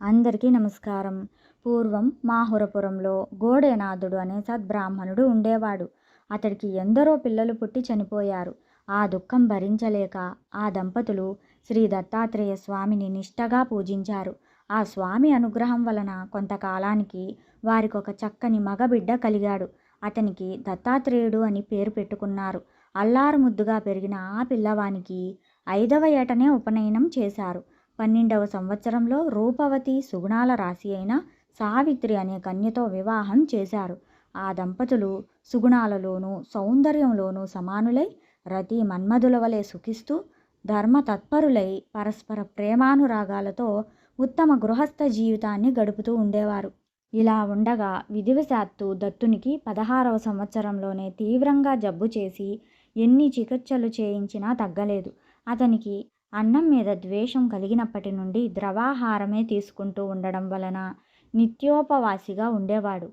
అందరికీ నమస్కారం. పూర్వం మాహురపురంలో గోడేనాథుడు అనే సద్బ్రాహ్మణుడు ఉండేవాడు. అతడికి ఎందరో పిల్లలు పుట్టి చనిపోయారు. ఆ దుఃఖం భరించలేక ఆ దంపతులు శ్రీ దత్తాత్రేయ స్వామిని నిష్టగా పూజించారు. ఆ స్వామి అనుగ్రహం వలన కొంతకాలానికి వారికొక చక్కని మగబిడ్డ కలిగాడు. అతనికి దత్తాత్రేయుడు అని పేరు పెట్టుకున్నారు. అల్లారు ముద్దుగా పెరిగిన ఆ పిల్లవానికి ఐదవ ఏటనే ఉపనయనం చేశారు. పన్నెండవ సంవత్సరంలో రూపవతి సుగుణాల రాశి అయిన సావిత్రి అనే కన్యతో వివాహం చేశారు. ఆ దంపతులు సుగుణాలలోనూ సౌందర్యంలోనూ సమానులై రతి మన్మధుల వలె సుఖిస్తూ ధర్మ తత్పరులై పరస్పర ప్రేమానురాగాలతో ఉత్తమ గృహస్థ జీవితాన్ని గడుపుతూ ఉండేవారు. ఇలా ఉండగా విధివశాత్తు దత్తునికి పదహారవ సంవత్సరంలోనే తీవ్రంగా జబ్బు చేసి ఎన్ని చికిత్సలు చేయించినా తగ్గలేదు. అతనికి అన్నం మీద ద్వేషం కలిగినప్పటి నుండి ద్రవాహారమే తీసుకుంటూ ఉండడం వలన నిత్యోపవాసిగా ఉండేవాడు.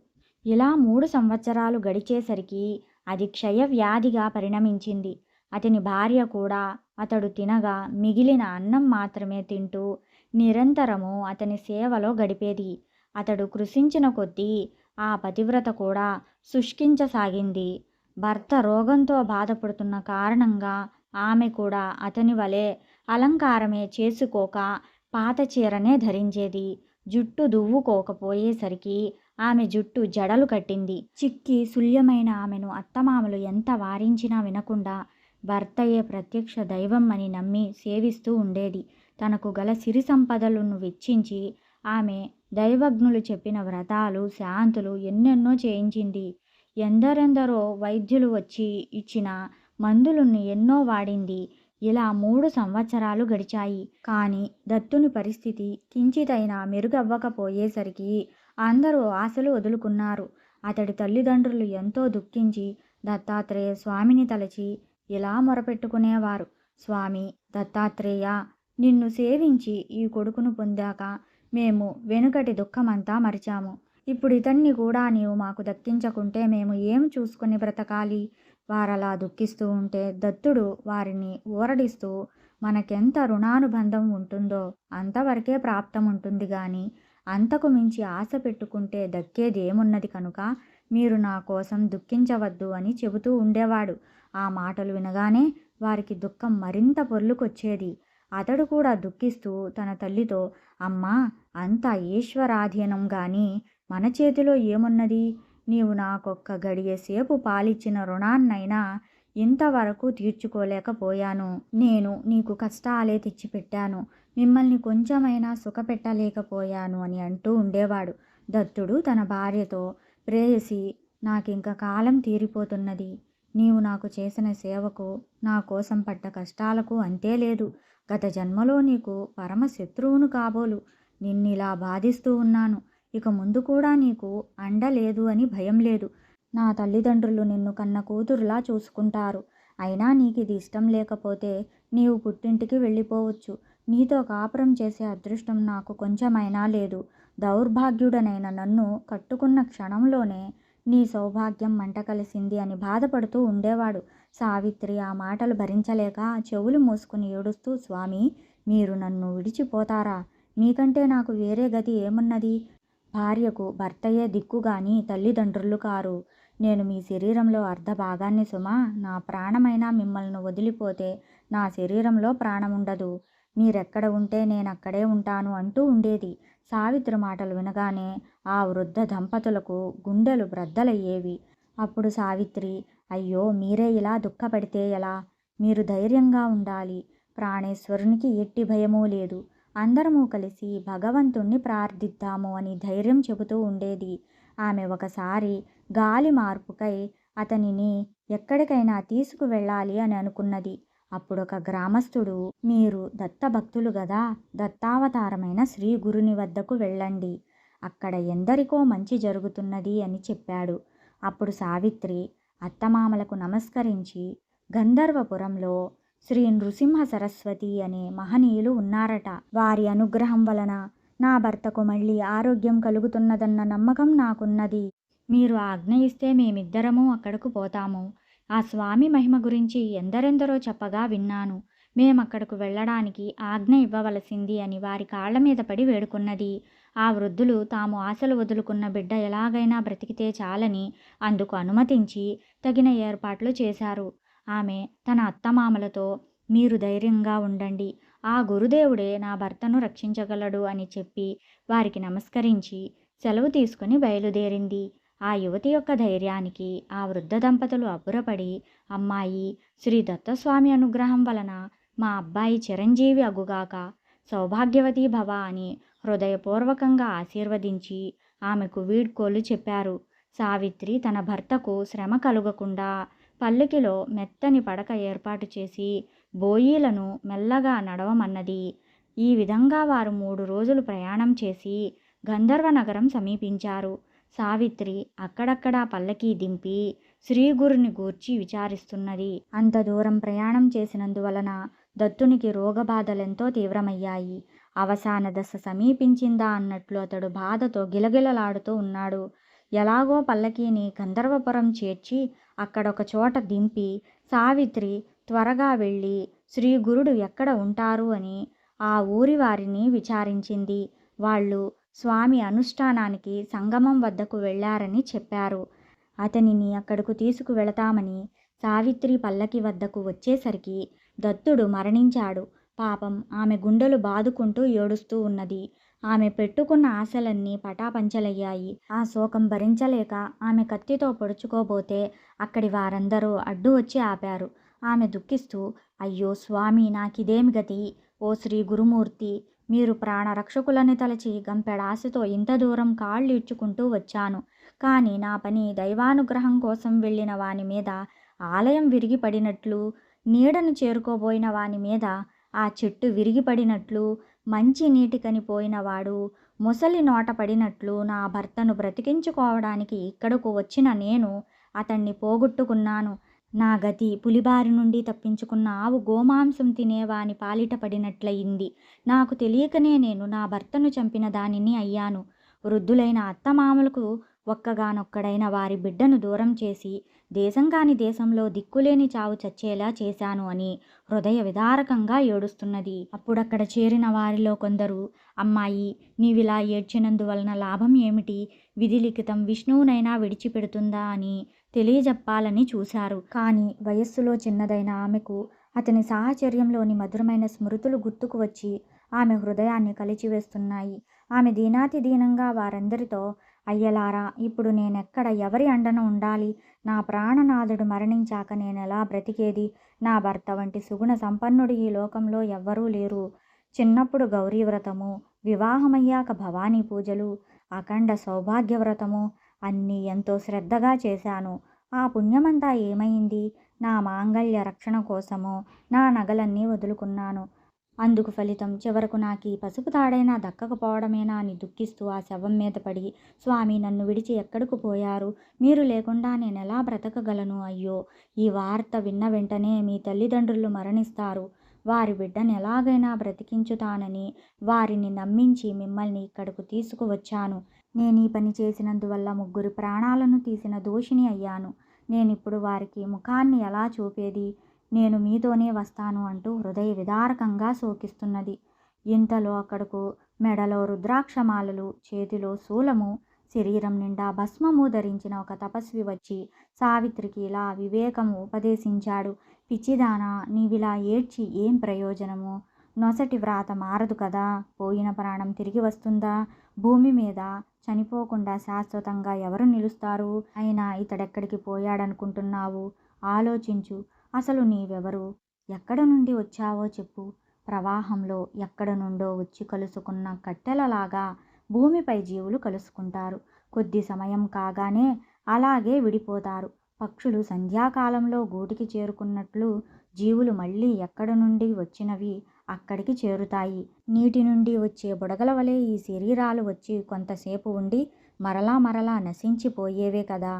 ఇలా మూడు సంవత్సరాలు గడిచేసరికి అది క్షయవ్యాధిగా పరిణమించింది. అతని భార్య కూడా అతడు తినగా మిగిలిన అన్నం మాత్రమే తింటూ నిరంతరము అతని సేవలో గడిపేది. అతడు కృషించిన కొద్దీ ఆ పతివ్రత కూడా శుష్కించసాగింది. భర్త రోగంతో బాధపడుతున్న కారణంగా ఆమె కూడా అతని వలె అలంకారమే చేసుకోక పాత చీరనే ధరించేది. జుట్టు దువ్వుకోకపోయేసరికి ఆమె జుట్టు జడలు కట్టింది. చిక్కి శుల్యమైన ఆమెను అత్తమామలు ఎంత వారించినా వినకుండా భర్తయే ప్రత్యక్ష దైవం అని నమ్మి సేవిస్తూ ఉండేది. తనకు గల సిరి సంపదలను వెచ్చించి ఆమె దైవజ్ఞులు చెప్పిన వ్రతాలు శాంతులు ఎన్నెన్నో చేయించింది. ఎందరెందరో వైద్యులు వచ్చి ఇచ్చిన మందులను ఎన్నో వాడింది. ఇలా మూడు సంవత్సరాలు గడిచాయి. కానీ దత్తుని పరిస్థితి కించితైనా మెరుగవ్వకపోయేసరికి అందరూ ఆశలు వదులుకున్నారు. అతడి తల్లిదండ్రులు ఎంతో దుఃఖించి దత్తాత్రేయ స్వామిని తలచి ఇలా మొరపెట్టుకునేవారు. స్వామి దత్తాత్రేయ నిన్ను సేవించి ఈ కొడుకును పొందాక మేము వెనుకటి దుఃఖమంతా మరిచాము. ఇప్పుడు ఇతన్ని కూడా నీవు మాకు దక్కించకుంటే మేము ఏం చూసుకుని బ్రతకాలి? వారలా దుఃఖిస్తూ ఉంటే దత్తుడు వారిని ఊరడిస్తూ మనకెంత రుణానుబంధం ఉంటుందో అంతవరకే ప్రాప్తం ఉంటుంది కానీ అంతకు మించి ఆశ పెట్టుకుంటే దక్కేది ఏమున్నది కనుక మీరు నా కోసం దుఃఖించవద్దు అని చెబుతూ ఉండేవాడు. ఆ మాటలు వినగానే వారికి దుఃఖం మరింత పొర్లుకొచ్చేది. అతడు కూడా దుఃఖిస్తూ తన తల్లితో అమ్మా అంతా ఈశ్వరాధీనం గాని మన చేతిలో ఏమున్నది? నీవు నాకొక్క గడియసేపు పాలిచ్చిన రుణాన్నైనా ఇంతవరకు తీర్చుకోలేకపోయాను. నేను నీకు కష్టాలే తెచ్చిపెట్టాను. మిమ్మల్ని కొంచెమైనా సుఖపెట్టలేకపోయాను అని అంటూ ఉండేవాడు. దత్తుడు తన భార్యతో ప్రేయసి నాకింక కాలం తీరిపోతున్నది. నీవు నాకు చేసిన సేవకు నా కోసం పడ్డ కష్టాలకు అంతే లేదు. గత జన్మలో నీకు పరమ శత్రువును కాబోలు. నిన్నిలా బాధిస్తూ ఉన్నాను. ఇక ముందు కూడా నీకు అండ లేదు అని భయం లేదు. నా తల్లిదండ్రులు నిన్ను కన్న కూతురులా చూసుకుంటారు. అయినా నీకు ఇది ఇష్టం లేకపోతే నీవు పుట్టింటికి వెళ్ళిపోవచ్చు. నీతో కాపురం చేసే అదృష్టం నాకు కొంచెమైనా లేదు. దౌర్భాగ్యుడనైన నన్ను కట్టుకున్న క్షణంలోనే నీ సౌభాగ్యం మంట కలిసింది అని బాధపడుతూ ఉండేవాడు. సావిత్రి ఆ మాటలు భరించలేక చెవులు మూసుకుని ఏడుస్తూ స్వామి మీరు నన్ను విడిచిపోతారా? మీకంటే నాకు వేరే గతి ఏమున్నది? భార్యకు భర్తయే దిక్కుగాని తల్లిదండ్రులు కారు. నేను మీ శరీరంలో అర్ధ భాగాన్ని సుమా నా ప్రాణమైనా మిమ్మల్ని వదిలిపోతే నా శరీరంలో ప్రాణం ఉండదు మీరెక్కడ ఉంటే నేను అక్కడే ఉంటాను అంటూ ఉండేది. సావిత్రి మాటలు వినగానే ఆ వృద్ధ దంపతులకు గుండెలు బ్రద్దలయ్యేవి. అప్పుడు సావిత్రి అయ్యో మీరే ఇలా దుఃఖపడితే ఎలా? మీరు ధైర్యంగా ఉండాలి. ప్రాణేశ్వరునికి ఎట్టి భయమూ లేదు. అందరము కలిసి భగవంతుణ్ణి ప్రార్థిద్దాము అని ధైర్యం చెబుతూ ఉండేది. ఆమె ఒకసారి గాలి మార్పుకై అతనిని ఎక్కడికైనా తీసుకువెళ్ళాలి అని అనుకున్నది. అప్పుడొక గ్రామస్థుడు మీరు దత్తభక్తులు గదా దత్తావతారమైన శ్రీ గురుని వద్దకు వెళ్ళండి. అక్కడ ఎందరికో మంచి జరుగుతున్నది అని చెప్పాడు. అప్పుడు సావిత్రి అత్తమామలకు నమస్కరించి గంధర్వపురంలో శ్రీ నృసింహ సరస్వతి అనే మహనీయులు ఉన్నారట. వారి అనుగ్రహం వలన నా భర్తకు మళ్ళీ ఆరోగ్యం కలుగుతున్నదన్న నమ్మకం నాకున్నది. మీరు ఆజ్ఞ ఇస్తే మేమిద్దరము అక్కడకు పోతాము. ఆ స్వామి మహిమ గురించి ఎందరెందరో చెప్పగా విన్నాను. మేమక్కడకు వెళ్ళడానికి ఆజ్ఞ ఇవ్వవలసింది అని వారి కాళ్ళ మీద పడి వేడుకున్నది. ఆ వృద్ధులు తాము ఆశలు వదులుకున్న బిడ్డ ఎలాగైనా బ్రతికితే చాలని అందుకు అనుమతించి తగిన ఏర్పాట్లు చేశారు. ఆమె తన అత్తమామలతో మీరు ధైర్యంగా ఉండండి. ఆ గురుదేవుడే నా భర్తను రక్షించగలడు అని చెప్పి వారికి నమస్కరించి సెలవు తీసుకుని బయలుదేరింది. ఆ యువతి యొక్క ధైర్యానికి ఆ వృద్ధ దంపతులు అబ్బురపడి అమ్మాయి శ్రీ దత్తస్వామి అనుగ్రహం వలన మా అబ్బాయి చిరంజీవి అగుగాక సౌభాగ్యవతి భవ అని హృదయపూర్వకంగా ఆశీర్వదించి ఆమెకు వీడ్కోలు చెప్పారు. సావిత్రి తన భర్తకు శ్రమ కలుగకుండా పల్లకిలో మెత్తని పడక ఏర్పాటు చేసి బోయీలను మెల్లగా నడవమన్నది. ఈ విధంగా వారు మూడు రోజులు ప్రయాణం చేసి గంధర్వ నగరం సమీపించారు. సావిత్రి అక్కడక్కడా పల్లకీ దింపి శ్రీగురుని గూర్చి విచారిస్తున్నది. అంత దూరం ప్రయాణం చేసినందువలన దత్తునికి రోగబాధలెంతో తీవ్రమయ్యాయి. అవసాన దశ సమీపించిందా అన్నట్లు అతడు బాధతో గిలగిలలాడుతూ ఉన్నాడు. ఎలాగో పల్లకీని గంధర్వపురం చేర్చి అక్కడ ఒక చోట దింపి సావిత్రి త్వరగా వెళ్ళి శ్రీ గురుడు ఎక్కడ ఉంటారు అని ఆ ఊరి వారిని విచారించింది. వాళ్ళు స్వామి అనుష్ఠానానికి సంగమం వద్దకు వెళ్ళారని చెప్పారు. అతనిని అక్కడకు తీసుకువెళతామని సావిత్రి పల్లకి వద్దకు వచ్చేసరికి దత్తుడు మరణించాడు. పాపం ఆమె గుండెలు బాదుకుంటూ ఏడుస్తూ ఉన్నది. ఆమె పెట్టుకున్న ఆశలన్నీ పటాపంచలయ్యాయి. ఆ శోకం భరించలేక ఆమె కత్తితో పొడుచుకోబోతే అక్కడి వారందరూ అడ్డు వచ్చి ఆపారు. ఆమె దుఃఖిస్తూ అయ్యో స్వామి నాకిదేమి గతి? ఓ శ్రీ గురుమూర్తి మీరు ప్రాణరక్షకులని తలచి గంపెడాశతో ఇంత దూరం కాళ్ళు ఇడ్చుకుంటూ వచ్చాను. కానీ నా పని దైవానుగ్రహం కోసం వెళ్ళిన వాని మీద ఆలయం విరిగిపడినట్లు నీడను చేరుకోబోయిన వాని మీద ఆ చెట్టు విరిగిపడినట్లు మంచి నీటికని పోయినవాడు ముసలి నోట పడినట్లు నా భర్తను బ్రతికించుకోవడానికి ఇక్కడకు వచ్చిన నేను అతన్ని పోగొట్టుకున్నాను. నా గతి పులిబారి నుండి తప్పించుకున్న ఆవు గోమాంసం తినేవాని పాలిట పడినట్లయింది. నాకు తెలియకనే నేను నా భర్తను చంపిన దానిని అయ్యాను. వృద్ధులైన అత్తమామలకు ఒక్కగానొక్కడైన వారి బిడ్డను దూరం చేసి దేశం కాని దేశంలో దిక్కులేని చావు చచ్చేలా చేశాను అని హృదయ విదారకంగా ఏడుస్తున్నది. అప్పుడక్కడ చేరిన వారిలో కొందరు అమ్మాయి నీవిలా ఏడ్చినందువలన లాభం ఏమిటి? విధి లిఖితం విష్ణువునైనా విడిచిపెడుతుందా? అని తెలియజెప్పాలని చూశారు. కానీ వయస్సులో చిన్నదైన ఆమెకు అతని సాహచర్యంలోని మధురమైన స్మృతులు గుర్తుకు వచ్చి ఆమె హృదయాన్ని కలిచివేస్తున్నాయి. ఆమె దీనాతి దీనంగా వారందరితో అయ్యలారా ఇప్పుడు నేనెక్కడ ఎవరి అండన ఉండాలి? నా ప్రాణనాథుడు మరణించాక నేనెలా బ్రతికేది? నా భర్త వంటి సుగుణ సంపన్నుడు ఈ లోకంలో ఎవ్వరూ లేరు. చిన్నప్పుడు గౌరీవ్రతము వివాహమయ్యాక భవానీ పూజలు అఖండ సౌభాగ్య వ్రతము అన్నీ ఎంతో శ్రద్ధగా చేశాను. ఆ పుణ్యమంతా ఏమైంది? నా మాంగళ్య రక్షణ కోసము నా నగలన్నీ వదులుకున్నాను. అందుకు ఫలితం చివరకు నాకు ఈ పసుపు తాడైనా దక్కకపోవడమేనా అని దుఃఖిస్తూ ఆ శవం మీద పడి స్వామి నన్ను విడిచి ఎక్కడకు పోయారు? మీరు లేకుండా నేను ఎలా బ్రతకగలను? అయ్యో ఈ వార్త విన్న వెంటనే మీ తల్లిదండ్రులు మరణిస్తారు. వారి బిడ్డను ఎలాగైనా బ్రతికించుతానని వారిని నమ్మించి మిమ్మల్ని ఇక్కడకు తీసుకువచ్చాను. నేను ఈ పని చేసినందువల్ల ముగ్గురు ప్రాణాలను తీసిన దోషిని అయ్యాను. నేనిప్పుడు వారికి ముఖాన్ని ఎలా చూపేది? నేను మీతోనే వస్తాను అంటూ హృదయ విదారకంగా శోకిస్తున్నది. ఇంతలో అక్కడకు మెడలో రుద్రాక్షమాలలు చేతిలో శూలము శరీరం నిండా భస్మము ధరించిన ఒక తపస్వి వచ్చి సావిత్రికి ఇలా వివేకము ఉపదేశించాడు. పిచ్చిదానా నీవిలా ఏడ్చి ఏం ప్రయోజనము? నొసటి వ్రాత మారదు కదా? పోయిన ప్రాణం తిరిగి వస్తుందా? భూమి మీద చనిపోకుండా శాశ్వతంగా ఎవరు నిలుస్తారు? అయినా ఇతడెక్కడికి పోయాడనుకుంటున్నావు? ఆలోచించు. అసలు నీవెవరు? ఎక్కడ నుండి వచ్చావో చెప్పు. ప్రవాహంలో ఎక్కడ నుండో వచ్చి కలుసుకున్న కట్టెలలాగా భూమిపై జీవులు కలుసుకుంటారు. కొద్ది సమయం కాగానే అలాగే విడిపోతారు. పక్షులు సంధ్యాకాలంలో గూటికి చేరుకున్నట్లు జీవులు మళ్ళీ ఎక్కడ నుండి వచ్చినవి అక్కడికి చేరుతాయి. నీటి నుండి వచ్చే బుడగల వలె ఈ శరీరాలు వచ్చి కొంతసేపు ఉండి మరలా మరలా నశించిపోయేవే కదా.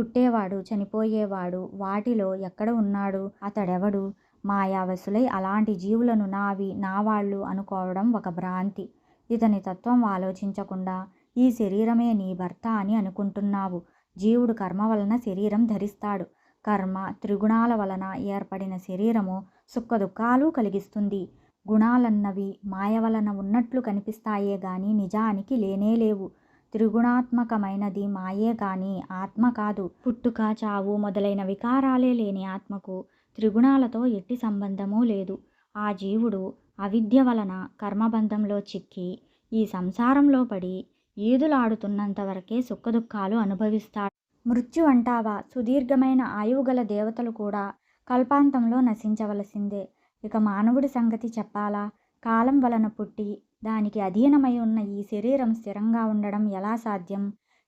పుట్టేవాడు చనిపోయేవాడు వాటిలో ఎక్కడ ఉన్నాడు అతడెవడు? మాయావసులై అలాంటి జీవులను నావి నా వాళ్ళు అనుకోవడం ఒక భ్రాంతి. ఇతని తత్వం ఆలోచించకుండా ఈ శరీరమే నీ భర్త అని అనుకుంటున్నావు. జీవుడు కర్మ వలన శరీరం ధరిస్తాడు. కర్మ త్రిగుణాల వలన ఏర్పడిన శరీరము సుఖదుఖాలు కలిగిస్తుంది. గుణాలన్నవి మాయ వలన ఉన్నట్లు కనిపిస్తాయే గాని నిజానికి లేనేలేవు త్రిగుణాత్మకమైనది మాయే గాని ఆత్మ కాదు. పుట్టుక చావు మొదలైన వికారాలే లేని ఆత్మకు త్రిగుణాలతో ఎట్టి సంబంధమూ లేదు. ఆ జీవుడు అవిద్య వలన కర్మబంధంలో చిక్కి ఈ సంసారంలో పడి ఈదులాడుతున్నంతవరకే సుఖదుఖాలు అనుభవిస్తాడు. మృత్యు అంటావా? సుదీర్ఘమైన ఆయువు గల దేవతలు కూడా కల్పాంతంలో నశించవలసిందే. ఇక మానవుడి సంగతి చెప్పాలా? కాలం వలన పుట్టి దానికి అధీనమై ఉన్న ఈ శరీరం స్థిరంగా ఉండడం ఎలా సాధ్యం?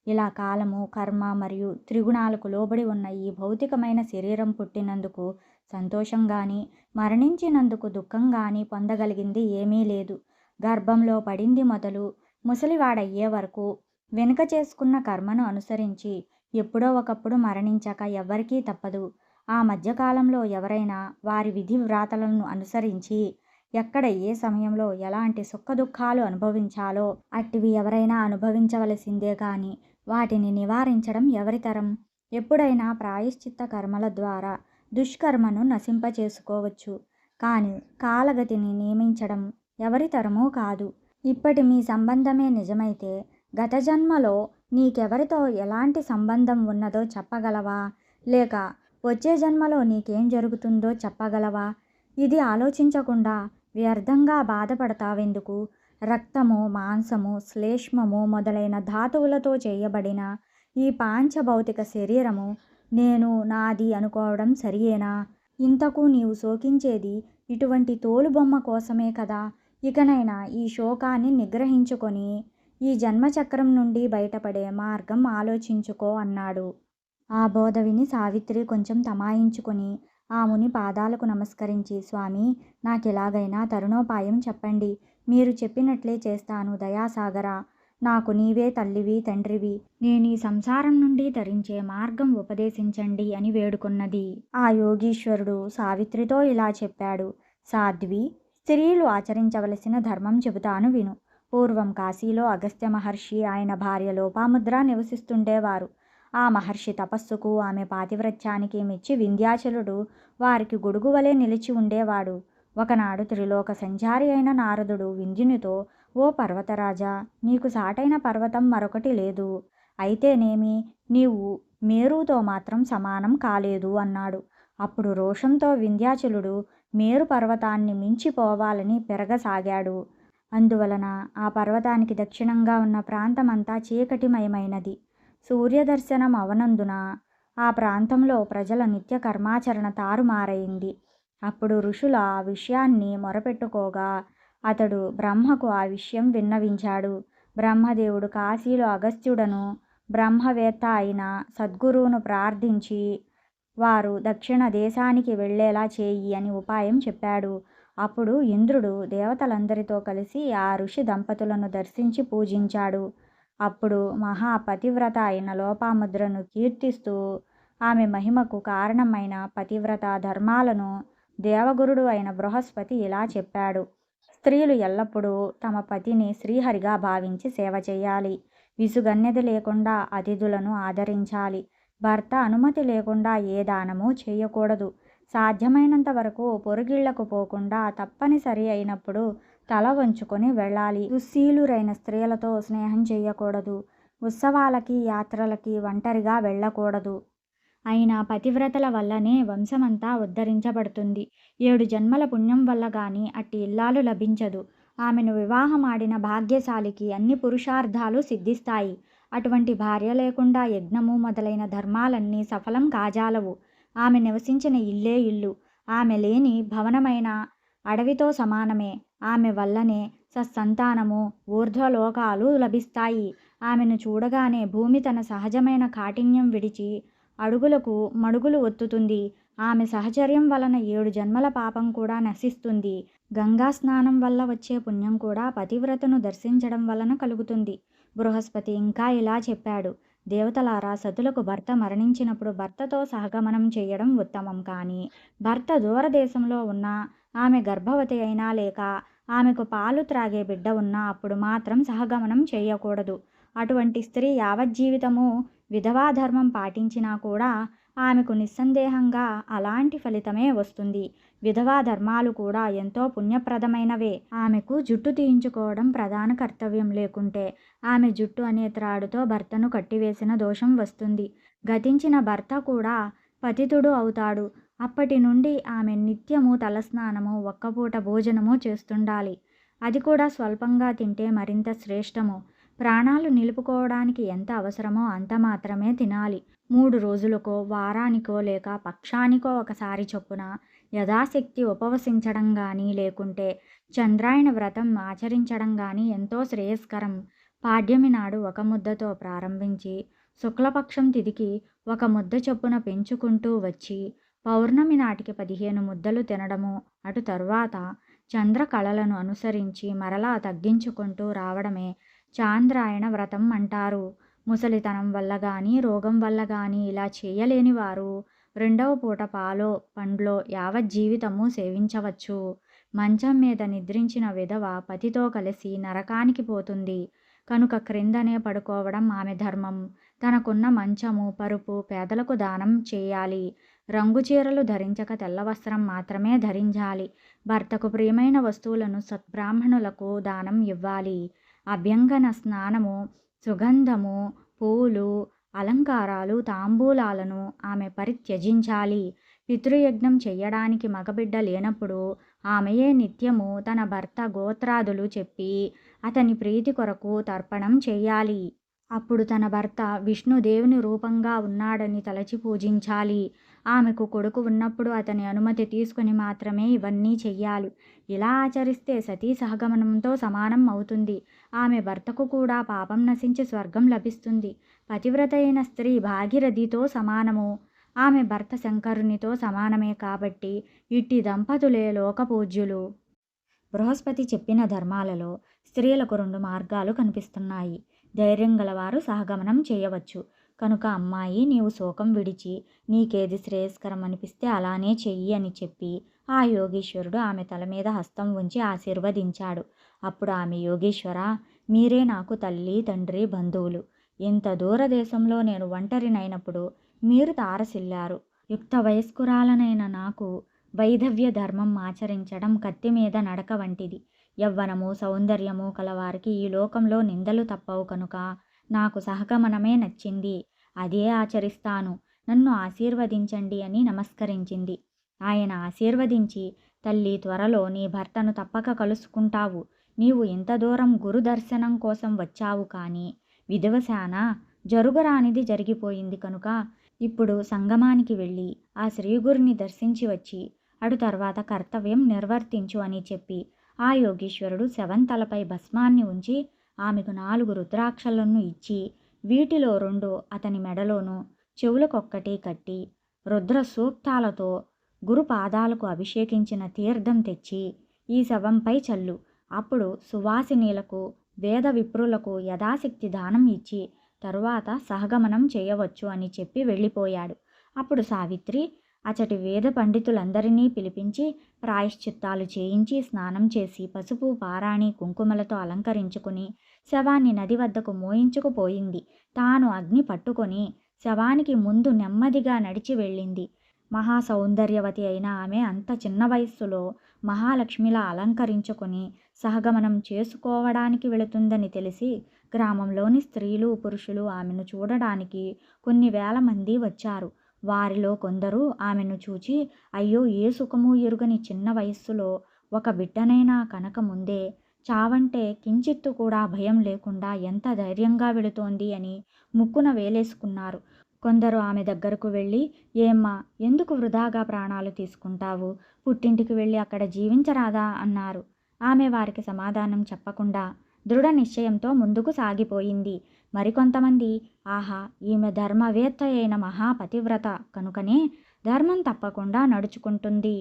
ఇలా కాలము కర్మ మరియు త్రిగుణాలకు లోబడి ఉన్న ఈ భౌతికమైన శరీరం పుట్టినందుకు సంతోషం కానీ మరణించినందుకు దుఃఖం కానీ పొందగలిగింది ఏమీ లేదు. గర్భంలో పడింది మొదలు ముసలివాడయ్యే వరకు వెనుక చేసుకున్న కర్మను అనుసరించి ఎప్పుడో ఒకప్పుడు మరణించక ఎవ్వరికీ తప్పదు. ఆ మధ్యకాలంలో ఎవరైనా వారి విధి వ్రాతలను అనుసరించి ఎక్కడ ఏ సమయంలో ఎలాంటి సుఖదుఖాలు అనుభవించాలో అట్టివి ఎవరైనా అనుభవించవలసిందే కానీ వాటిని నివారించడం ఎవరితరం ఎప్పుడైనా ప్రాయశ్చిత్త కర్మల ద్వారా దుష్కర్మను నశింపచేసుకోవచ్చు. కానీ కాలగతిని నియమించడం ఎవరితరమూ కాదు. ఇప్పటి మీ సంబంధమే నిజమైతే గత జన్మలో నీకెవరితో ఎలాంటి సంబంధం ఉన్నదో చెప్పగలవా? లేక వచ్చే జన్మలో నీకేం జరుగుతుందో చెప్పగలవా? ఇది ఆలోచించకుండా వ్యర్థంగా బాధపడతావెందుకు? రక్తము మాంసము శ్లేష్మము మొదలైన ధాతువులతో చేయబడిన ఈ పాంచభౌతిక శరీరము నేను నాది అనుకోవడం సరియేనా? ఇంతకు నీవు శోకించేది ఇటువంటి తోలుబొమ్మ కోసమే కదా. ఇకనైనా ఈ శోకాన్ని నిగ్రహించుకొని ఈ జన్మచక్రం నుండి బయటపడే మార్గం ఆలోచించుకో అన్నాడు. ఆ బోధ విని సావిత్రి కొంచెం తమాయించుకొని ఆ ముని పాదాలకు నమస్కరించి స్వామి నాకెలాగైనా తరుణోపాయం చెప్పండి. మీరు చెప్పినట్లే చేస్తాను దయాసాగర. నాకు నీవే తల్లివి తండ్రివి. నేను ఈ సంసారం నుండి తరించే మార్గం ఉపదేశించండి అని వేడుకున్నది. ఆ యోగీశ్వరుడు సావిత్రితో ఇలా చెప్పాడు. సాధ్వి స్త్రీలు ఆచరించవలసిన ధర్మం చెబుతాను విను. పూర్వం కాశీలో అగస్త్య మహర్షి ఆయన భార్య లోపాముద్ర నివసిస్తుండేవారు. ఆ మహర్షి తపస్సుకు ఆమె పాతివ్రత్యానికి మెచ్చి వింధ్యాచలుడు వారికి గొడుగు వలె నిలిచి ఉండేవాడు. ఒకనాడు త్రిలోక సంచారి అయిన నారదుడు వింధ్యునితో ఓ పర్వతరాజా నీకు సాటైన పర్వతం మరొకటి లేదు. అయితేనేమి? నీవు మేరుతో మాత్రం సమానం కాలేదు అన్నాడు. అప్పుడు రోషంతో వింధ్యాచలుడు మేరు పర్వతాన్ని మించిపోవాలని పెరగసాగాడు. అందువలన ఆ పర్వతానికి దక్షిణంగా ఉన్న ప్రాంతమంతా చీకటిమయమైనది. సూర్యదర్శనం అవనందున ఆ ప్రాంతంలో ప్రజల నిత్య కర్మాచరణ తారుమారైంది. అప్పుడు ఋషుల ఆ విషయాన్ని మొరపెట్టుకోగా అతడు బ్రహ్మకు ఆ విషయం విన్నవించాడు. బ్రహ్మదేవుడు కాశీలో అగస్త్యుడను బ్రహ్మవేత్త అయిన సద్గురువును ప్రార్థించి వారు దక్షిణ దేశానికి వెళ్ళేలా చేయి అని ఉపాయం చెప్పాడు. అప్పుడు ఇంద్రుడు దేవతలందరితో కలిసి ఆ ఋషి దంపతులను దర్శించి పూజించాడు. అప్పుడు మహాపతివ్రత అయిన లోపాముద్రను కీర్తిస్తూ ఆమె మహిమకు కారణమైన పతివ్రత ధర్మాలను దేవగురుడు అయిన బృహస్పతి ఇలా చెప్పాడు. స్త్రీలు ఎల్లప్పుడూ తమ పతిని శ్రీహరిగా భావించి సేవ చేయాలి. విసుగన్నెది లేకుండా అతిథులను ఆదరించాలి. భర్త అనుమతి లేకుండా ఏ దానము చేయకూడదు. సాధ్యమైనంత వరకు పొరుగిళ్ళకు పోకుండా తప్పనిసరి అయినప్పుడు తల వంచుకొని వెళ్ళాలి. దుశ్శీలురైన స్త్రీలతో స్నేహం చేయకూడదు. ఉత్సవాలకి యాత్రలకి ఒంటరిగా వెళ్ళకూడదు. అయినా పతివ్రతల వల్లనే వంశమంతా ఉద్ధరించబడుతుంది. ఏడు జన్మల పుణ్యం వల్ల గాని అట్టి ఇల్లాలు లభించదు. ఆమెను వివాహమాడిన భాగ్యశాలికి అన్ని పురుషార్థాలు సిద్ధిస్తాయి. అటువంటి భార్య లేకుండా యజ్ఞము మొదలైన ధర్మాలన్నీ సఫలం కాజాలవు. ఆమె నివసించిన ఇల్లే ఇల్లు. ఆమె లేని భవనమైన అడవితో సమానమే. ఆమె వల్లనే సత్సంతానము ఊర్ధ్వలోకాలు లభిస్తాయి. ఆమెను చూడగానే భూమి తన సహజమైన కాఠిన్యం విడిచి అడుగులకు మడుగులు ఒత్తుతుంది. ఆమె సహచర్యం వలన ఏడు జన్మల పాపం కూడా నశిస్తుంది. గంగా స్నానం వల్ల వచ్చే పుణ్యం కూడా పతివ్రతను దర్శించడం వలన కలుగుతుంది. బృహస్పతి ఇంకా ఇలా చెప్పాడు. దేవతలారా సతులకు భర్త మరణించినప్పుడు భర్తతో సహగమనం చేయడం ఉత్తమం కానీ భర్త దూరదేశంలో ఉన్నా ఆమె గర్భవతి అయినా లేక ఆమెకు పాలు త్రాగే బిడ్డ ఉన్నా అప్పుడు మాత్రం సహగమనం చేయకూడదు. అటువంటి స్త్రీ యావజ్జీవితము విధవా ధర్మం పాటించినా కూడా ఆమెకు నిస్సందేహంగా అలాంటి ఫలితమే వస్తుంది. విధవా ధర్మాలు కూడా ఎంతో పుణ్యప్రదమైనవే. ఆమెకు జుట్టు తీయించుకోవడం ప్రధాన కర్తవ్యం లేకుంటే ఆమె జుట్టు అనే త్రాడుతో భర్తను కట్టివేసిన దోషం వస్తుంది. గతించిన భర్త కూడా పతితుడు అవుతాడు. అప్పటి నుండి ఆమె నిత్యము తలస్నానము ఒక్కపూట భోజనము చేస్తుండాలి. అది కూడా స్వల్పంగా తింటే మరింత శ్రేష్టము. ప్రాణాలు నిలుపుకోవడానికి ఎంత అవసరమో అంత మాత్రమే తినాలి. మూడు రోజులకో వారానికో లేక పక్షానికో ఒకసారి చొప్పున యథాశక్తి ఉపవసించడం కానీ లేకుంటే చంద్రాయణ వ్రతం ఆచరించడం కానీ ఎంతో శ్రేయస్కరం. పాడ్యమి నాడు ఒక ముద్దతో ప్రారంభించి శుక్లపక్షం తిదికి ఒక ముద్ద చొప్పున పెంచుకుంటూ వచ్చి పౌర్ణమి నాటికి పదిహేను ముద్దలు తినడము. అటు తరువాత చంద్ర కళలను అనుసరించి మరలా తగ్గించుకుంటూ రావడమే చాంద్రాయణ వ్రతం అంటారు. ముసలితనం వల్ల కానీ రోగం వల్ల కానీ ఇలా చేయలేని వారు రెండవ పూట పాలో పండ్లో యావజ్జీవితము సేవించవచ్చు. మంచం మీద నిద్రించిన విధవ పతితో కలిసి నరకానికి పోతుంది. కనుక క్రిందనే పడుకోవడం ఆమె ధర్మం. తనకున్న మంచము పరుపు పేదలకు దానం చేయాలి. రంగు చీరలు ధరించక తెల్ల వస్త్రం మాత్రమే ధరించాలి. భర్తకు ప్రియమైన వస్తువులను సత్బ్రాహ్మణులకు దానం ఇవ్వాలి. అభ్యంగన స్నానము సుగంధము పూలు అలంకారాలు తాంబూలాలను ఆమె పరిత్యజించాలి. పితృయజ్ఞం చెయ్యడానికి మగబిడ్డ లేనప్పుడు ఆమెయే నిత్యము తన భర్త గోత్రాదులు చెప్పి అతని ప్రీతి కొరకు తర్పణం చేయాలి అప్పుడు తన భర్త విష్ణుదేవుని రూపంగా ఉన్నాడని తలచి పూజించాలి. ఆమెకు కొడుకు ఉన్నప్పుడు అతని అనుమతి తీసుకుని మాత్రమే ఇవన్నీ చెయ్యాలి. ఇలా ఆచరిస్తే సతీ సహగమనంతో సమానం అవుతుంది. ఆమె భర్తకు కూడా పాపం నశించి స్వర్గం లభిస్తుంది. పతివ్రత అయిన స్త్రీ భాగీరథితో సమానము. ఆమె భర్త శంకరునితో సమానమే కాబట్టి ఇట్టి దంపతులే లోకపూజ్యులు. బృహస్పతి చెప్పిన ధర్మాలలో స్త్రీలకు రెండు మార్గాలు కనిపిస్తున్నాయి. ధైర్యం గలవారు సహగమనం చేయవచ్చు. కనుక అమ్మాయి నీవు శోకం విడిచి నీకేది శ్రేయస్కరం అనిపిస్తే అలానే చెయ్యి అని చెప్పి ఆ యోగీశ్వరుడు ఆమె తల మీద హస్తం ఉంచి ఆశీర్వదించాడు. అప్పుడు ఆమె యోగేశ్వర మీరే నాకు తల్లి తండ్రి బంధువులు. ఇంత దూరదేశంలో నేను ఒంటరినైనప్పుడు మీరు తారసిల్లారు. యుక్త వయస్కురాలనైన నాకు వైధవ్య ధర్మం ఆచరించడం కత్తి మీద నడక వంటిది. యవ్వనము సౌందర్యము కలవారికి ఈ లోకంలో నిందలు తప్పవు కనుక నాకు సహగమనమే నచ్చింది. అదే ఆచరిస్తాను. నన్ను ఆశీర్వదించండి అని నమస్కరించింది. ఆయన ఆశీర్వదించి తల్లి త్వరలో నీ భర్తను తప్పక కలుసుకుంటావు. నీవు ఇంత దూరం గురు దర్శనం కోసం వచ్చావు కానీ విధవశాన జరుగురానిది జరిగిపోయింది కనుక ఇప్పుడు సంగమానికి వెళ్ళి ఆ శ్రీగురిని దర్శించి వచ్చి అటు తర్వాత కర్తవ్యం నిర్వర్తించు అని చెప్పి ఆ యోగీశ్వరుడు శవంతలపై భస్మాన్ని ఉంచి ఆమెకు నాలుగు రుద్రాక్షలను ఇచ్చి వీటిలో రెండు అతని మెడలోనూ చెవులకొక్కటి కట్టి రుద్ర సూక్తాలతో గురుపాదాలకు అభిషేకించిన తీర్థం తెచ్చి ఈ శవంపై చల్లు. అప్పుడు సువాసినీలకు వేద విప్రులకు యథాశక్తి దానం ఇచ్చి తరువాత సహగమనం చేయవచ్చు అని చెప్పి వెళ్ళిపోయాడు. అప్పుడు సావిత్రి అచటి వేద పండితులందరినీ పిలిపించి ప్రాయశ్చిత్తాలు చేయించి స్నానం చేసి పసుపు పారాణి కుంకుమలతో అలంకరించుకుని శవాన్ని నది వద్దకు మోయించుకుపోయింది. తాను అగ్ని పట్టుకొని శవానికి ముందు నెమ్మదిగా నడిచి వెళ్ళింది. మహా సౌందర్యవతి అయిన ఆమె అంత చిన్న వయస్సులో మహాలక్ష్మిలా అలంకరించుకొని సహగమనం చేసుకోవడానికి వెళుతుందని తెలిసి గ్రామంలోని స్త్రీలు పురుషులు ఆమెను చూడడానికి కొన్ని వేల మంది వచ్చారు. వారిలో కొందరు ఆమెను చూచి అయ్యో ఏ సుఖము ఎరుగని చిన్న వయస్సులో ఒక బిడ్డనైనా కనక ముందే చావంటే కించిత్తు కూడా భయం లేకుండా ఎంత ధైర్యంగా వెళుతోంది అని ముక్కున వేలేసుకున్నారు. కొందరు ఆమె దగ్గరకు వెళ్ళి ఏమ్మా ఎందుకు వృధాగా ప్రాణాలు తీసుకుంటావు? పుట్టింటికి వెళ్ళి అక్కడ జీవించరాదా? అన్నారు. ఆమె వారికి సమాధానం చెప్పకుండా దృఢ నిశ్చయంతో ముందుకు సాగిపోయింది. మరికొంతమంది ఆహా ఈమె ధర్మవేత్త అయిన మహాపతివ్రత కనుకనే ధర్మం తప్పకుండా నడుచుకుంటుంది.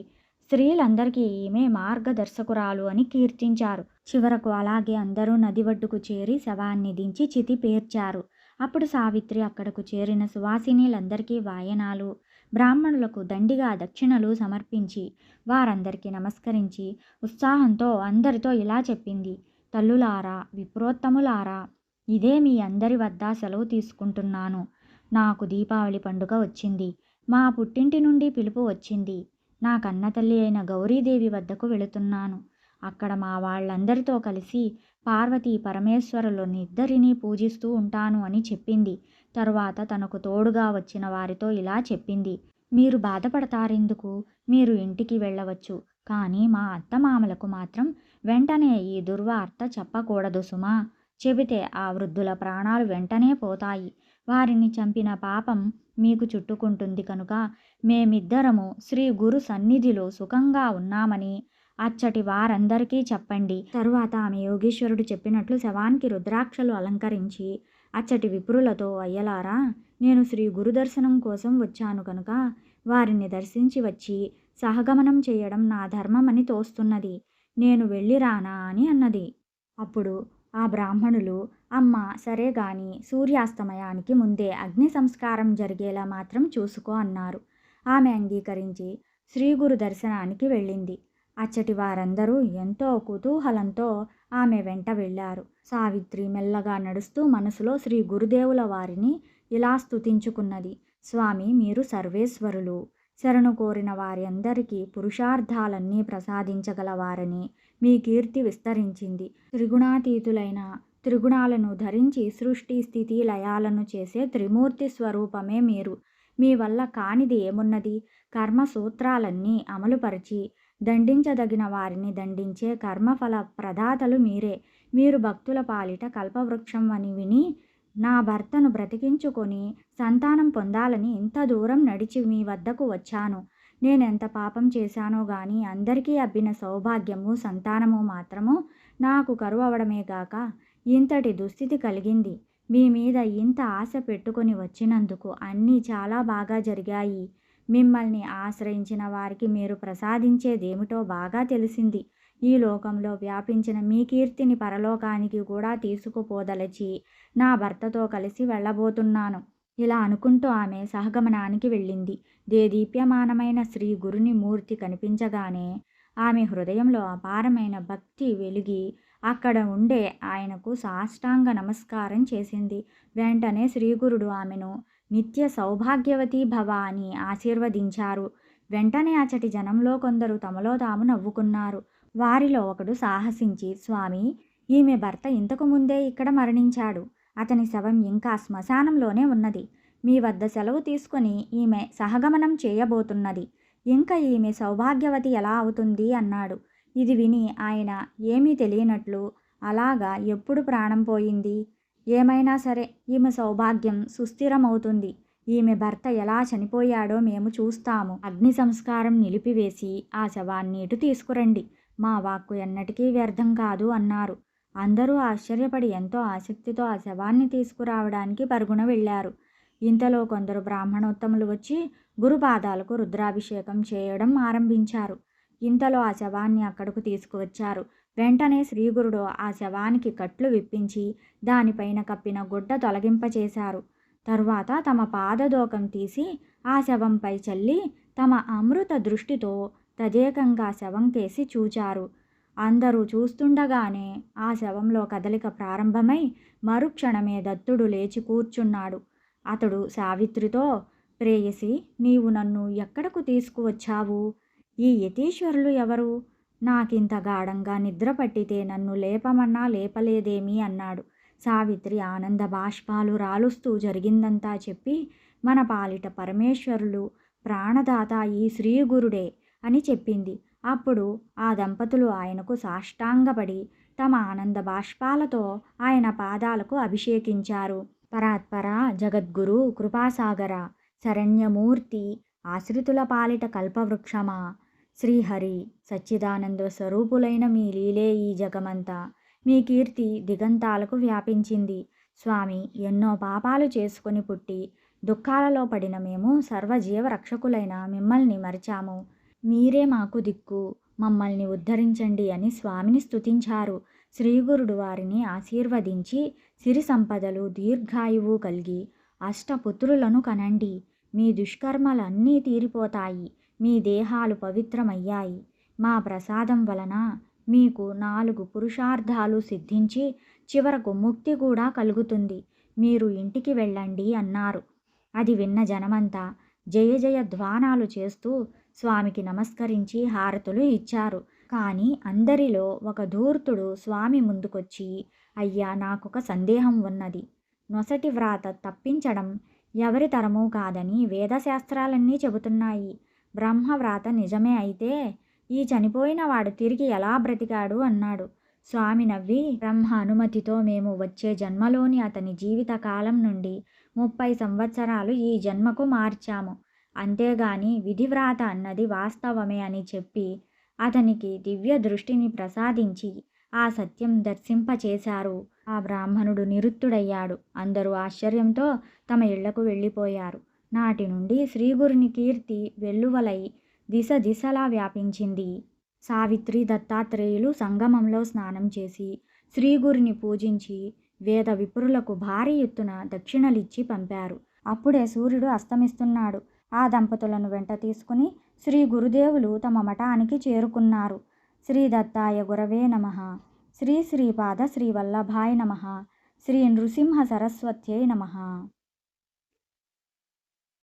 స్త్రీలందరికీ ఈమె మార్గదర్శకురాలు అని కీర్తించారు. చివరకు అలాగే అందరూ నది ఒడ్డుకు చేరి శవాన్ని దించి చితి పేర్చారు. అప్పుడు సావిత్రి అక్కడకు చేరిన సువాసినీలందరికీ వాయనాలు బ్రాహ్మణులకు దండిగా దక్షిణలు సమర్పించి వారందరికీ నమస్కరించి ఉత్సాహంతో అందరితో ఇలా చెప్పింది తల్లులారా విప్రోత్తములారా ఇదే మీ అందరి వద్ద సెలవు తీసుకుంటున్నాను. నాకు దీపావళి పండుగ వచ్చింది. మా పుట్టింటి నుండి పిలుపు వచ్చింది. నా కన్నతల్లి అయిన గౌరీదేవి వద్దకు వెళుతున్నాను. అక్కడ మా వాళ్ళందరితో కలిసి పార్వతీ పరమేశ్వరులనిద్దరినీ పూజిస్తూ ఉంటాను అని చెప్పింది. తరువాత తనకు తోడుగా వచ్చిన వారితో ఇలా చెప్పింది. మీరు బాధపడతారెందుకు? మీరు ఇంటికి వెళ్ళవచ్చు. కానీ మా అత్తమామలకు మాత్రం వెంటనే ఈ దుర్వార్త చెప్పకూడదు సుమా. చెబితే ఆ వృద్ధుల ప్రాణాలు వెంటనే పోతాయి. వారిని చంపిన పాపం మీకు చుట్టుకుంటుంది కనుక మేమిద్దరము శ్రీ గురు సన్నిధిలో సుఖంగా ఉన్నామని అచ్చటి వారందరికీ చెప్పండి. తరువాత ఆమె యోగేశ్వరుడు చెప్పినట్లు శవానికి రుద్రాక్షలు అలంకరించి అచ్చటి విప్రులతో అయ్యలారా నేను శ్రీ గురు దర్శనం కోసం వచ్చాను కనుక వారిని దర్శించి వచ్చి సహగమనం చేయడం నా ధర్మమని తోస్తున్నది. నేను వెళ్ళి రానా అని అన్నది. అప్పుడు ఆ బ్రాహ్మణులు అమ్మ సరే గాని సూర్యాస్తమయానికి ముందే అగ్ని సంస్కారం జరిగేలా మాత్రం చూసుకో అన్నారు. ఆమె అంగీకరించి శ్రీ గురు దర్శనానికి వెళ్ళింది. అచ్చటి వారందరూ ఎంతో కుతూహలంతో ఆమె వెంట వెళ్ళారు. సావిత్రి మెల్లగా నడుస్తూ మనసులో శ్రీ గురుదేవుల వారిని ఇలా స్తుతించుకున్నది స్వామి మీరు సర్వేశ్వరులు. శరణు కోరిన వారి అందరికీ పురుషార్థాలన్నీ ప్రసాదించగలవారని మీ కీర్తి విస్తరించింది. త్రిగుణాతీతులైన త్రిగుణాలను ధరించి సృష్టి స్థితి లయాలను చేసే త్రిమూర్తి స్వరూపమే మీరు. మీ వల్ల కానిది ఏమున్నది? కర్మ సూత్రాలన్నీ అమలుపరిచి దండించదగిన వారిని దండించే కర్మఫల ప్రదాతలు మీరే. మీరు భక్తుల పాలిట కల్పవృక్షం అని విని నా భర్తను బ్రతికించుకొని సంతానం పొందాలని ఇంత దూరం నడిచి మీ వద్దకు వచ్చాను. నేనెంత పాపం చేశానో గాని అందరికీ అబ్బిన సౌభాగ్యము సంతానము మాత్రము నాకు కరువు అవడమే గాక ఇంతటి దుస్థితి కలిగింది. మీ మీద ఇంత ఆశ పెట్టుకొని వచ్చినందుకు అన్నీ చాలా బాగా జరిగాయి. మిమ్మల్ని ఆశ్రయించిన వారికి మీరు ప్రసాదించేదేమిటో బాగా తెలిసింది. ఈ లోకంలో వ్యాపించిన మీ కీర్తిని పరలోకానికి కూడా తీసుకుపోదలచి నా భర్తతో కలిసి వెళ్ళబోతున్నాను. ఇలా అనుకుంటూ ఆమె సహగమనానికి వెళ్ళింది. దేదీప్యమానమైన శ్రీ గురుని మూర్తి కనిపించగానే ఆమె హృదయంలో అపారమైన భక్తి వెలిగి అక్కడ ఉండే ఆయనకు సాష్టాంగ నమస్కారం చేసింది. వెంటనే శ్రీగురుడు ఆమెను నిత్య సౌభాగ్యవతి భవ అని ఆశీర్వదించారు. వెంటనే అచటి జనంలో కొందరు తమలో తాము నవ్వుకున్నారు. వారిలో ఒకడు సాహసించి స్వామి ఈమె భర్త ఇంతకు ముందే ఇక్కడ మరణించాడు. అతని శవం ఇంకా శ్మశానంలోనే ఉన్నది. మీ వద్ద సెలవు తీసుకొని ఈమె సహగమనం చేయబోతున్నది. ఇంకా ఈమె సౌభాగ్యవతి ఎలా అవుతుంది? అన్నాడు. ఇది విని ఆయన ఏమీ తెలియనట్లు అలాగా ఎప్పుడు ప్రాణం పోయింది? ఏమైనా సరే ఈమె సౌభాగ్యం సుస్థిరమవుతుంది. ఈమె భర్త ఎలా చనిపోయాడో మేము చూస్తాము. అగ్ని సంస్కారం నిలిపివేసి ఆ శవాన్ని ఇటు తీసుకురండి. మా వాక్కు ఎన్నటికీ వ్యర్థం కాదు అన్నారు. అందరూ ఆశ్చర్యపడి ఎంతో ఆసక్తితో ఆ శవాన్ని తీసుకురావడానికి పరుగున వెళ్ళారు. ఇంతలో కొందరు బ్రాహ్మణోత్తములు వచ్చి గురుపాదాలకు రుద్రాభిషేకం చేయడం ఆరంభించారు. ఇంతలో ఆ శవాన్ని అక్కడకు తీసుకువచ్చారు. వెంటనే శ్రీగురుడు ఆ శవానికి కట్లు విప్పించి దానిపైన కప్పిన గుడ్డ తొలగింపచేశారు. తరువాత తమ పాదదోకం తీసి ఆ శవంపై చల్లి తమ అమృత దృష్టితో తదేకంగా శవం కేసి చూచారు. అందరూ చూస్తుండగానే ఆ శవంలో కదలిక ప్రారంభమై మరుక్షణమే దత్తుడు లేచి కూర్చున్నాడు. అతడు సావిత్రితో ప్రేయసి నీవు నన్ను ఎక్కడకు తీసుకువచ్చావు? ఈ యతీశ్వరులు ఎవరు? నాకింత గాఢంగా నిద్ర పట్టితే నన్ను లేపమన్నా లేపలేదేమి అన్నాడు. సావిత్రి ఆనంద బాష్పాలు రాలుస్తూ జరిగిందంతా చెప్పి మన పాలిట పరమేశ్వరులు ప్రాణదాత ఈ శ్రీగురుడే అని చెప్పింది. అప్పుడు ఆ దంపతులు ఆయనకు సాష్టాంగపడి తమ ఆనంద బాష్పాలతో ఆయన పాదాలకు అభిషేకించారు. పరాత్పర జగద్గురు కృపాసాగర శరణ్యమూర్తి ఆశ్రితుల పాలిట కల్పవృక్షమా శ్రీహరి సచ్చిదానంద స్వరూపులైన మీ లీలే ఈ జగమంతా. మీ కీర్తి దిగంతాలకు వ్యాపించింది. స్వామి ఎన్నో పాపాలు చేసుకొని పుట్టి దుఃఖాలలో పడిన మేము సర్వజీవ రక్షకులైన మిమ్మల్ని మరిచాము. మీరే మాకు దిక్కు. మమ్మల్ని ఉద్ధరించండి అని స్వామిని స్తుతించారు. శ్రీగురుడు వారిని ఆశీర్వదించి సిరి సంపదలు దీర్ఘాయువు కలిగి అష్టపుత్రులను కనండి. మీ దుష్కర్మలన్నీ తీరిపోతాయి. మీ దేహాలు పవిత్రమయ్యాయి. మా ప్రసాదం వలన మీకు నాలుగు పురుషార్థాలు సిద్ధించి చివరకు ముక్తి కూడా కలుగుతుంది. మీరు ఇంటికి వెళ్ళండి అన్నారు. అది విన్న జనమంతా జయ జయ ధ్వానాలు చేస్తూ స్వామికి నమస్కరించి హారతులు ఇచ్చారు. కానీ అందరిలో ఒక ధూర్తుడు స్వామి ముందుకొచ్చి అయ్యా నాకొక సందేహం ఉన్నది. నొసటి వ్రాత తప్పించడం ఎవరి తరమూ కాదని వేదశాస్త్రాలన్నీ చెబుతున్నాయి. బ్రహ్మవ్రాత నిజమే అయితే ఈ చనిపోయిన వాడు తిరిగి ఎలా బ్రతికాడు అన్నాడు. స్వామి నవ్వి బ్రహ్మ అనుమతితో మేము వచ్చే జన్మలోని అతని జీవిత కాలం నుండి ముప్పై సంవత్సరాలు ఈ జన్మకు మార్చాము. అంతేగాని విధివ్రాత అన్నది వాస్తవమే అని చెప్పి అతనికి దివ్య దృష్టిని ప్రసాదించి ఆ సత్యం దర్శింపచేశారు. ఆ బ్రాహ్మణుడు నిరుత్తుడయ్యాడు. అందరూ ఆశ్చర్యంతో తమ ఇళ్ళకు వెళ్ళిపోయారు. నాటి నుండి శ్రీగురుని కీర్తి వెల్లువలై దిశ దిశలా వ్యాపించింది. సావిత్రి దత్తాత్రేయులు సంగమంలో స్నానం చేసి శ్రీగురిని పూజించి వేద విపురులకు భారీ ఎత్తున దక్షిణలిచ్చి పంపారు. అప్పుడే సూర్యుడు అస్తమిస్తున్నాడు. ఆ దంపతులను వెంట తీసుకుని శ్రీ గురుదేవులు తమ మఠానికి చేరుకున్నారు. శ్రీ దత్తాయ గురవే నమ. శ్రీ శ్రీపాద శ్రీ వల్లభాయ నమ. శ్రీ నృసింహ సరస్వత్యై నమ.